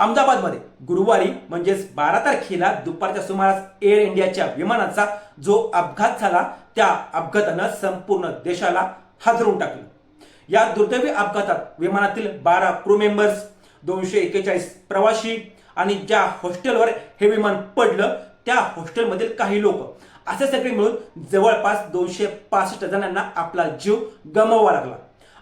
अहमदाबादमध्ये गुरुवारी म्हणजेच बारा तारखेला दुपारच्या सुमारास एअर इंडियाच्या विमानाचा जो अपघात झाला त्या अपघातानं संपूर्ण देशाला हादरवून टाकलं. या दुर्दैवी अपघातात विमानातील बारा क्रू मेंबर्स दोनशे एक्केचाळीस प्रवासी आणि ज्या हॉस्टेलवर हे विमान पडलं त्या हॉस्टेलमधील काही लोक असे सगळे मिळून जवळपास दोनशे पासष्ट जणांना आपला जीव गमवावा लागला.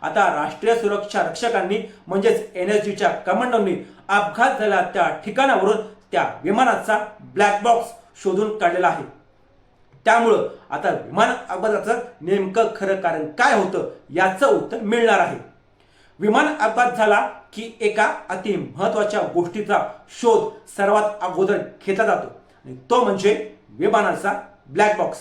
आता राष्ट्रीय सुरक्षा रक्षकांनी म्हणजेच एन एस जीच्या कमांडोंनी अपघात झाला त्या ठिकाणावरून त्या विमानाचा ब्लॅक बॉक्स शोधून काढलेला आहे. त्यामुळं आता विमान अपघाताचं नेमकं खरं कारण काय होतं याचं उत्तर मिळणार आहे. विमान अपघात झाला की एका अति महत्त्वाच्या गोष्टीचा शोध सर्वात अगोदर घेतला जातो. आणि तो म्हणजे विमानाचा ब्लॅक बॉक्स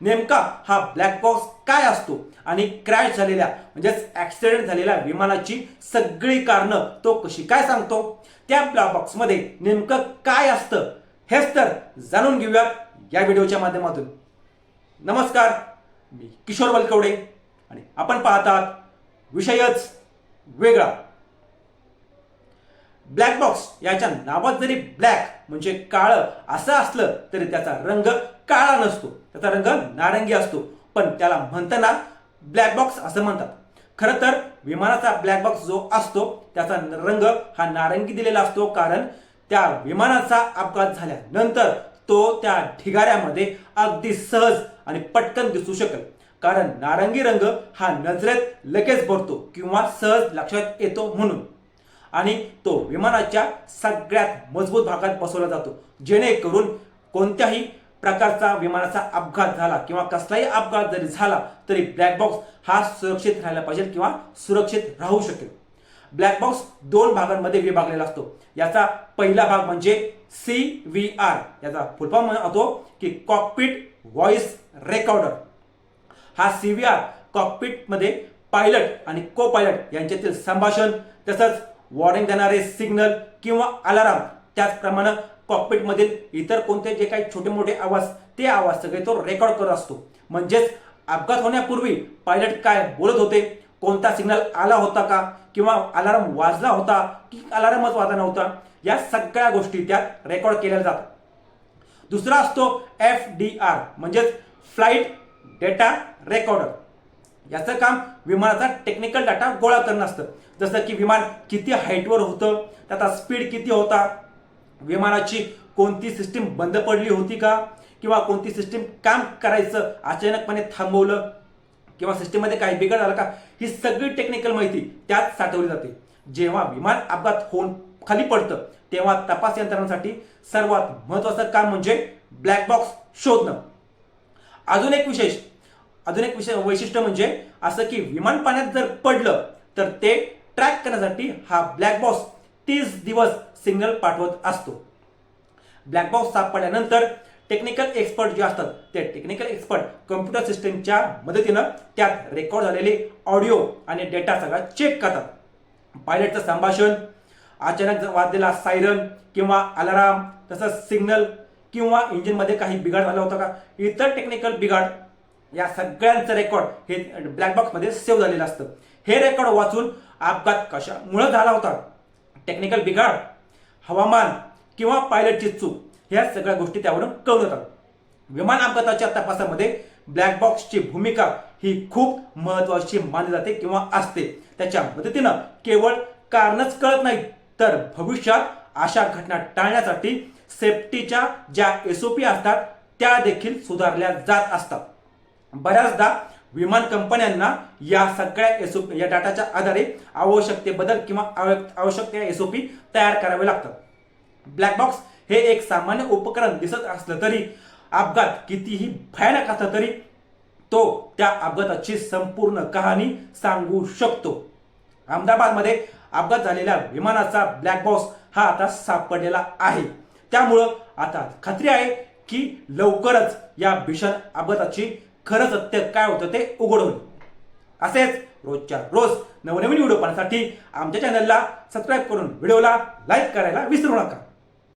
नेमका हा ब्लॅक बॉक्स काय असतो? आणि क्रॅश झालेल्या म्हणजेच ऍक्सिडेंट झालेल्या विमानाची सगळी कारणं तो कशी काय सांगतो? त्या ब्लॅक बॉक्समध्ये नेमकं काय असतं? हेच तर जाणून घेऊयात या व्हिडिओच्या माध्यमातून. नमस्कार मी किशोर बलकवडे आणि आपण पाहतात विषयच वेगळा. ब्लॅक बॉक्स याच्या नावात जरी ब्लॅक म्हणजे काळं असं असलं तरी त्याचा रंग काळा नसतो. त्याचा रंग नारंगी असतो. पण त्याला म्हणताना ब्लॅक बॉक्स असं म्हणतात. खरं तर विमानाचा ब्लॅक बॉक्स जो असतो त्याचा रंग हा नारंगी दिलेला असतो कारण त्या विमानाचा अपघात झाल्यानंतर तो त्या ढिगाऱ्यामध्ये अगदी सहज आणि पटकन दिसू शकेल. कारण नारंगी रंग हा नजरेत लगेच भरतो किंवा सहज लक्षात येतो म्हणून. आणि तो विमानाच्या सगळ्यात मजबूत भागात बसवला जातो. जेणेकरून कोणत्याही प्रकारचा विमानाचा अपघात झाला किंवा कसलाही अपघात जरी झाला तरी ब्लॅक बॉक्स हा सुरक्षित राहायला पाहिजे किंवा सुरक्षित राहू शकेल. ब्लॅक बॉक्स दोन भागांमध्ये विभागलेला असतो. याचा पहिला भाग म्हणजे सी व्ही आर याचा फुलफॉर्म होतो की कॉकपिट व्हॉइस रेकॉर्डर हा सी व्ही आर कॉकपिटमध्ये पायलट आणि को पायलट यांच्यातील संभाषण तसंच वॉर्निंग देणारे सिग्नल किंवा अलाराम त्याचप्रमाणे कॉकपिटमधील इतर कोणते जे काही छोटे मोठे आवाज ते आवाज सगळे तो रेकॉर्ड करत असतो. म्हणजेच अपघात होण्यापूर्वी पायलट काय बोलत होते? कोणता सिग्नल आला होता का? किंवा अलाराम वाजला होता की अलारामच वाजला नव्हता? या सगळ्या गोष्टी त्यात रेकॉर्ड केल्या जातात. दुसरा असतो एफ डी आर म्हणजेच फ्लाईट डेटा रेकॉर्डर. याचं काम विमानाचा टेक्निकल डाटा गोळा करणं असतं. जसं की विमान किती हाईटवर होतं त्याचा स्पीड किती होता विमानाची कोणती सिस्टीम बंद पडली होती का किंवा कोणती सिस्टीम काम करायचं अचानकपणे थांबवलं किंवा सिस्टीममध्ये काही बिघड झाला का ही सगळी टेक्निकल माहिती त्यात साठवली जाते. जेव्हा विमान अपघात होऊन खाली पडतं तेव्हा तपास यंत्रणांसाठी सर्वात महत्वाचं काम म्हणजे ब्लॅक बॉक्स शोधणं. अजून एक विशेष अजून एक विषय वैशिष्ट्य म्हणजे असं की विमान पाण्यात जर पडलं तर ते ट्रॅक करण्यासाठी हा ब्लॅक बॉक्स तीस दिवस सिग्नल पाठवत असतो. ब्लॅक बॉक्स सापडल्यानंतर टेक्निकल एक्सपर्ट जे असतात ते टेक्निकल एक्सपर्ट कम्प्युटर सिस्टमच्या मदतीनं त्यात रेकॉर्ड झालेले ऑडिओ आणि डेटा सगळा चेक करतात. पायलटचं संभाषण अचानक वाजलेला सायरन किंवा अलाराम तसंच सिग्नल किंवा इंजिनमध्ये काही बिघाड झाला होता का? इतर टेक्निकल बिघाड या सगळ्यांचं रेकॉर्ड हे ब्लॅक बॉक्समध्ये सेव्ह झालेलं असतं. हे रेकॉर्ड वाचून अपघात कशामुळे झाला होता? टेक्निकल बिघाड हवामान किंवा पायलटची चूक ह्या सगळ्या गोष्टी त्यावरून कळून येतात. विमान अपघाताच्या तपासामध्ये ब्लॅक बॉक्सची भूमिका ही खूप महत्वाची मानली जाते किंवा असते. त्याच्या मदतीनं केवळ कारणच कळत नाही तर भविष्यात अशा घटना टाळण्यासाठी सेफ्टीच्या ज्या एसओपी असतात त्या देखील सुधारल्या जात असतात. बऱ्याचदा विमान कंपन्यांना या सगळ्या एसओपी या डाटाच्या आधारे आवश्यकते बदल किंवा आवश्यक आवश्यक त्या एसओपी तयार करावे लागतात. ब्लॅक बॉक्स हे एक सामान्य उपकरण दिसत असलं तरी अपघात कितीही भयानक असला तरी तो त्या अपघाताची संपूर्ण कहाणी सांगू शकतो. अहमदाबादमध्ये अपघात झालेल्या विमानाचा ब्लॅक बॉक्स हा आता सापडलेला आहे. त्यामुळं आता खात्री आहे की लवकरच या भीषण अपघाताची खरं सत्य काय होतं ते उघड होईल असेच रोजच्या रोज नवनवीन व्हिडिओ पाहण्यासाठी आमच्या चॅनलला सबस्क्राईब करून व्हिडिओला लाईक करायला विसरू नका.